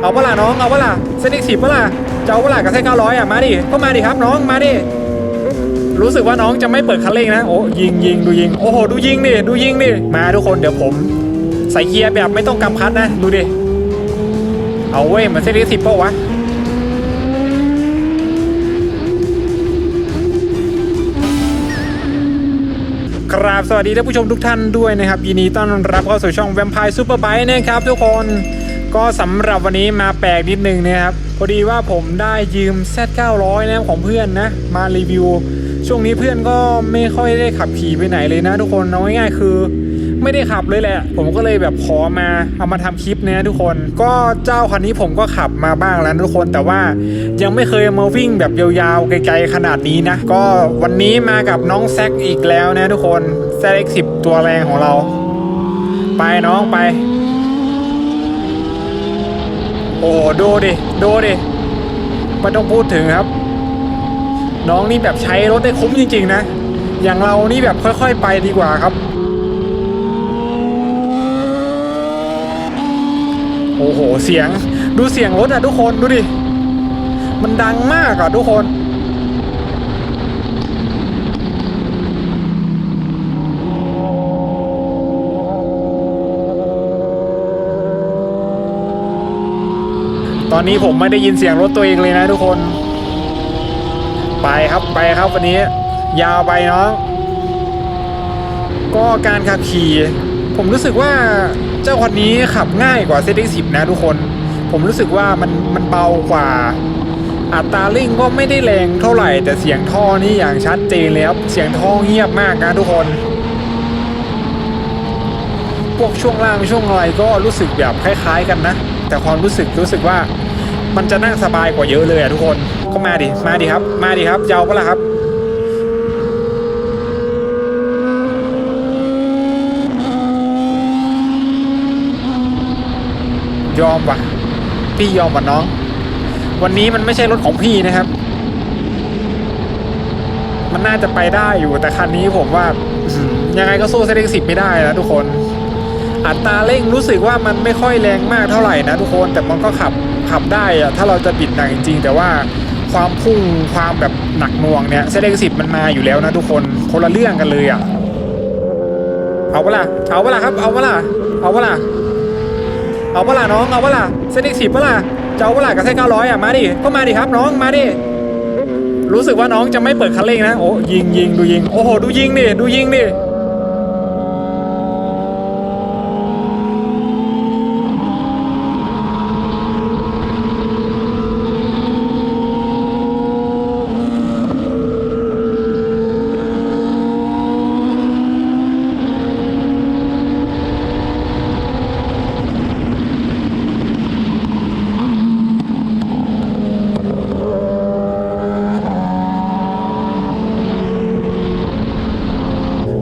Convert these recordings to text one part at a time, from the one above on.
เอาเปล่าน้องเอาเปล่าเซนิกสิบเปล่าจะเอาเปล่ากับเส้นเก้าร้อยอะมาดิก็มาดิครับน้องมาดิรู้สึกว่าน้องจะไม่เปิดคันเร่งนะโอ้ยิงยิงดูยิงโอ้โหดูยิงดิดูยิงดิมาทุกคนเดี๋ยวผม ใส่เกียร์แบบไม่ต้องกำคัดนะดูดิเอาเว้ยเหมือนเซนิกสิบเปล่าวะครับสวัสดีท่านผู้ชมทุกท่านด้วยนะครับยินดีต้อนรับเข้าสู่ช่อง Vampire Super Bike นะครับทุกคน ก็สำหรับวันนี้มาแปลกนิดนึงนะครับ พอดีว่าผมได้ยืม Z900 นะครับของเพื่อนนะ มารีวิว ช่วงนี้เพื่อนก็ไม่ค่อยได้ขับขี่ไปไหนเลยนะทุกคนเอาง่ายๆคือ ไม่ได้ขับเลยแหละ ผมก็เลยแบบขอมาเอามาทำคลิปเนี่ยทุกคน ก็เจ้าคันนี้ผมก็ขับมาบ้างแล้วทุกคน แต่ว่ายังไม่เคยมาวิ่งแบบยาวๆไกลๆขนาดนี้นะ ก็วันนี้มากับน้องแซกอีกแล้วนะทุกคนแซกสิบตัวแรงของเรา ไปน้องไป โอ้โหดูดิดูดิไม่ต้องพูดถึงครับ น้องนี่แบบใช้รถได้คุ้มจริง ๆ นะ อย่างเรานี่แบบค่อย ๆ ไปดีกว่าครับ โอ้โห เสียงดูเสียงรถอะทุกคนดูดิ มันดังมากอะทุกคน ตอนนี้ผมไม่ได้ยินเสียงรถตัวเองเลยนะทุกคน ไปครับไปครับวันนี้ ยาวไปเนาะก็การขับขี่ผมรู้สึกว่าเจ้าคันนี้ขับง่ายกว่าเซตสิบนะทุกคน ผมรู้สึกว่ามันมันเบากว่า อัตราเร่งก็ไม่ได้แรงเท่าไหร่ แต่เสียงท่อนี่อย่างชัดเจนเลยครับเสียงท่อเงียบมากนะทุกคนพวกช่วงล่างช่วงอะไรก็รู้สึกแบบคล้าย ๆ กันนะ แต่ความรู้สึกรู้สึกว่า มันจะนั่งสบายกว่าเยอะเลยอะทุกคนก็มาดิมาดิครับ มาดิครับเอาปะล่ะครับยอมว่ะ พี่ยอมว่ะน้อง วันนี้มันไม่ใช่รถของพี่นะครับ มันน่าจะไปได้อยู่แต่คันนี้ผมว่ายังไงก็สู้เซเลกสิบไม่ได้นะทุกคน อัตราเร่งรู้สึกว่ามันไม่ค่อยแรงมากเท่าไหร่นะทุกคนแต่มันก็ขับขับได้อะถ้าเราจะบิดหนักจริงๆ แต่ว่าความพุ่งความแบบหนักหน่วงเนี่ยเซเลกสิบมันมาอยู่แล้วนะทุกคนคนละเรื่องกันเลยอะเอาเปล่าเอาเปล่าครับ เอาเปล่าเอาเปล่าเอาเปล่าน้องเอาเปล่าเซเลกสิบเปล่าจะเอาเปล่ากับเส้นเก้าร้อยอะมาดิก็มาดิครับน้องมาดิรู้สึกว่าน้องจะไม่เปิดคันเร่งนะโอ้ยิงยิงดูยิงโอ้โหดูยิงดิดูยิงดิ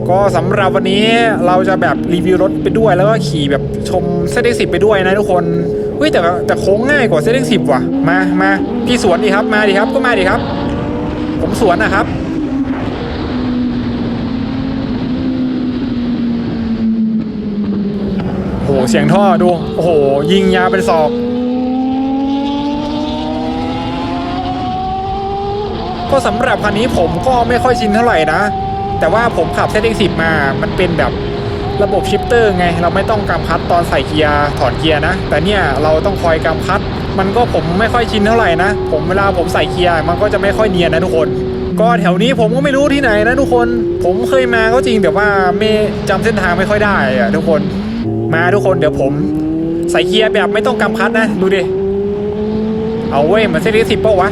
ก็สำหรับวันนี้เราจะแบบรีวิวรถไปด้วย แล้วก็ขี่แบบชมเส้นเลขสิบไปด้วยนะทุกคนเฮ้ยแต่แต่โค้งง่ายกว่าเส้นเลขสิบว่ะมามาพี่สวนดีครับมาดีครับก็มาดีครับ ผมสวนนะครับโอ้โหเสียงท่อดูโอ้โห ยิงยาเป็นศอกก็สำหรับคันนี้ผมก็ไม่ค่อยชินเท่าไหร่นะ แต่ว่าผมขับเซติสิบมา มันเป็นแบบระบบชิปเตอร์ไง เราไม่ต้องกำคัดตอนใส่เกียร์ถอนเกียร์นะ แต่เนี่ยเราต้องคอยกำคัด มันก็ผมไม่ค่อยชินเท่าไหร่นะ ผมเวลาผมใส่เกียร์มันก็จะไม่ค่อยเนียนนะทุกคน ก็แถวนี้ผมก็ไม่รู้ที่ไหนนะทุกคน ผมเคยมาก็จริงแต่ว่าไม่จำเส้นทางไม่ค่อยได้อะทุกคน มาทุกคนเดี๋ยวผมใส่เกียร์แบบไม่ต้องกำคัดนะ ดูดิ เอาเว้ยมือนเซติสิบเปล่าวะ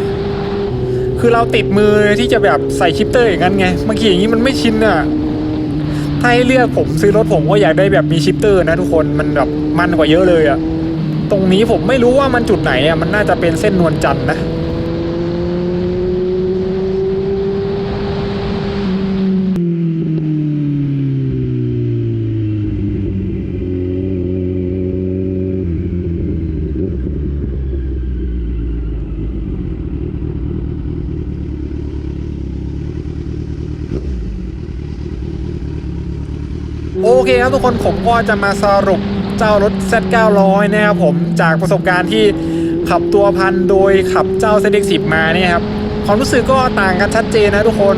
คือเราติดมือที่จะแบบใส่ชิปเตอร์อย่างนั้นไงเมื่อกี้อย่างนี้มันไม่ชินอะถ้าให้เลือกผมซื้อรถผมก็อยากได้แบบมีชิปเตอร์นะทุกคนมันแบบมันกว่าเยอะเลยอะตรงนี้ผมไม่รู้ว่ามันจุดไหนอะมันน่าจะเป็นเส้นนวลจันทร์นะ โอเคครับทุกคนผมก็จะมาสรุปเจ้ารถ Z900 นะครับผมจากประสบการณ์ที่ขับตัวพันโดยขับเจ้า ZX10 มาเนี่ยครับความรู้สึกก็ต่างกันชัดเจนนะทุกคน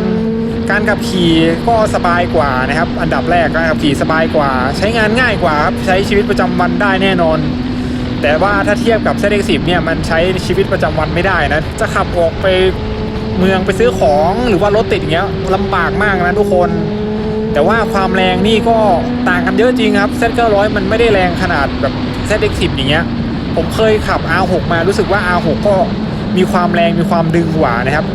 การขับขี่ก็สบายกว่านะครับ อันดับแรกการขับขี่สบายกว่า ใช้งานง่ายกว่าครับใช้ชีวิตประจำวันได้แน่นอน แต่ว่าถ้าเทียบกับ ZX10 เนี่ยมันใช้ชีวิตประจำวันไม่ได้นะจะขับออกไปเมืองไปซื้อของหรือว่ารถติดอย่างเงี้ยลำบากมากนะทุกคน แต่ว่าความแรงนี่ก็ต่างกันเยอะจริงครับ Z900 มันไม่ได้แรงขนาดแบบ ZX10 อย่างเงี้ย ผมเคยขับ R6 มารู้สึกว่า R6 ก็มีความแรงมีความดึงกว่านะครับ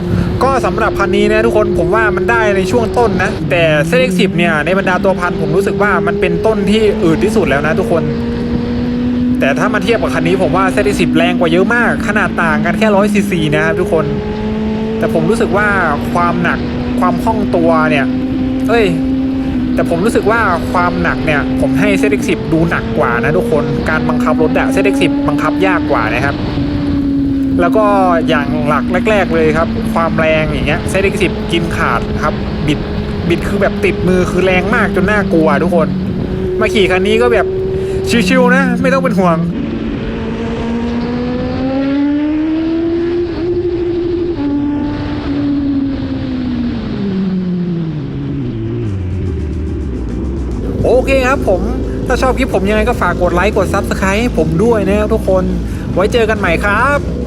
ก็สำหรับคันนี้นะทุกคนผมว่ามันได้ในช่วงต้นนะ แต่ ZX10 เนี่ยในบรรดาตัวพันผมรู้สึกว่ามันเป็นต้นที่อืดที่สุดแล้วนะทุกคน แต่ถ้ามาเทียบกับคันนี้ผมว่า ZX10 แรงกว่าเยอะมาก ขนาดต่างกันแค่100ซีซีนะครับทุกคน แต่ผมรู้สึกว่าความหนักความคล่องตัวเนี่ย เอ้ย แต่ผมรู้สึกว่าความหนักเนี่ย ผมให้เซตเอ็กซิดูหนักกว่านะทุกคนการบังคับรถอะ ZX10 บังคับยากกว่านะครับ แล้วก็อย่างหลักแรก ๆ เลยครับ ความแรงอย่างเงี้ยเซตเอ็กซิกินขาดครับบิดบิดคือแบบติดมือคือแรงมากจนน่ากลัวทุกคน มาขี่คันนี้ก็แบบชิวๆนะ ไม่ต้องเป็นห่วง ผม ถ้าชอบคลิปผมยังไงก็ฝากกดไลค์กด Subscribe ให้ผมด้วยนะครับทุกคน ไว้เจอกันใหม่ครับ